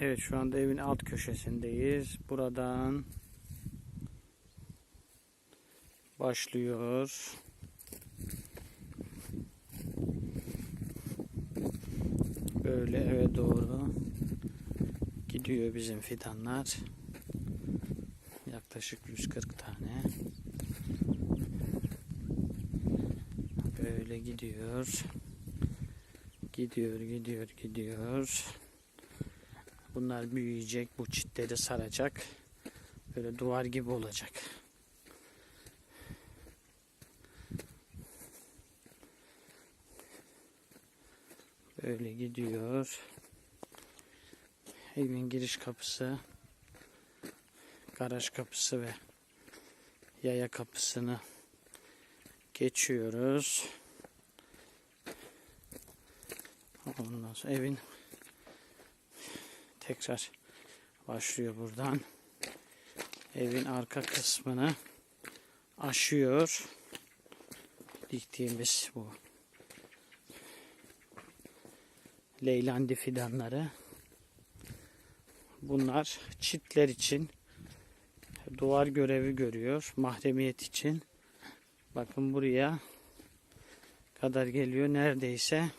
Evet şu anda evin alt köşesindeyiz. Buradan başlıyor. Böyle eve doğru gidiyor bizim fidanlar. Yaklaşık 140 tane. Böyle gidiyor. Gidiyor, gidiyor, gidiyor. Bunlar büyüyecek, bu çitleri saracak. Böyle duvar gibi olacak. Böyle gidiyor. Evin giriş kapısı, garaj kapısı ve yaya kapısını geçiyoruz. Ondan sonra evin tekrar başlıyor buradan. Evin arka kısmını aşıyor. Diktiğimiz bu leylandi fidanları. Bunlar çitler için duvar görevi görüyor. Mahremiyet için. Bakın buraya kadar geliyor. Neredeyse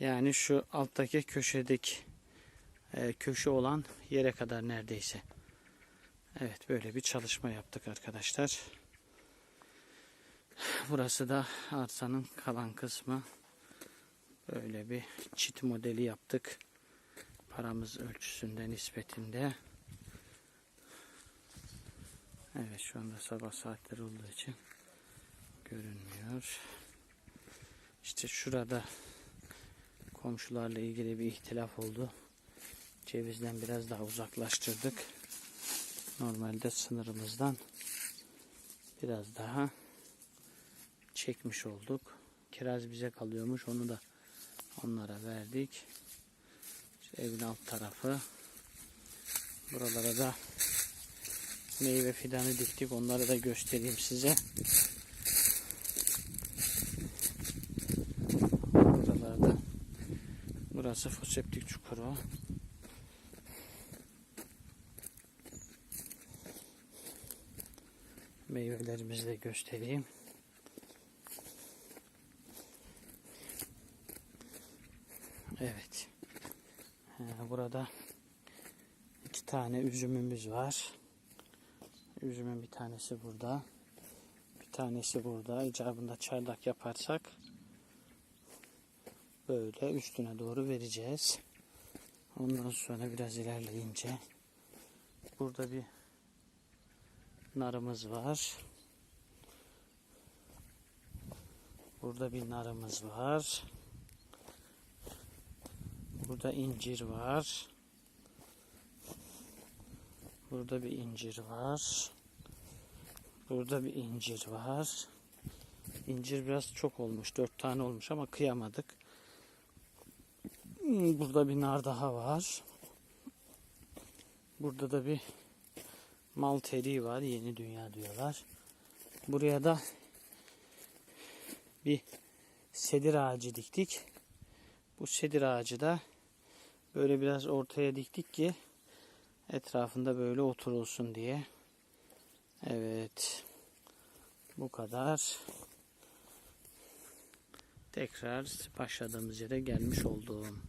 yani şu alttaki köşedeki e, köşe olan yere kadar neredeyse. Evet böyle bir çalışma yaptık arkadaşlar. Burası da arsanın kalan kısmı. Böyle bir çit modeli yaptık. Paramız ölçüsünde nispetinde. Evet şu anda sabah saatleri olduğu için görünmüyor. İşte şurada komşularla ilgili bir ihtilaf oldu. Cevizden biraz daha uzaklaştırdık. Normalde sınırımızdan biraz daha çekmiş olduk. Kiraz bize kalıyormuş. Onu da onlara verdik. İşte evin alt tarafı. Buralara da meyve fidanı diktik. Onları da göstereyim size. Buralarda burası foseptik çukuru. Meyvelerimizi de göstereyim. Evet. Ee, Burada iki tane üzümümüz var. Üzümün bir tanesi burada. Bir tanesi burada. İcabında çardak yaparsak böyle üstüne doğru vereceğiz. Ondan sonra biraz ilerleyince burada bir narımız var. Burada bir narımız var. Burada incir var. Burada bir incir var. Burada bir incir var. İncir biraz çok olmuş. Dört tane olmuş ama kıyamadık. Hmm, Burada bir nar daha var. Burada da bir mal teriği var. Yeni dünya diyorlar. Buraya da bir sedir ağacı diktik. Bu sedir ağacı da böyle biraz ortaya diktik ki etrafında böyle oturulsun diye. Evet. Bu kadar. Tekrar başladığımız yere gelmiş oldum.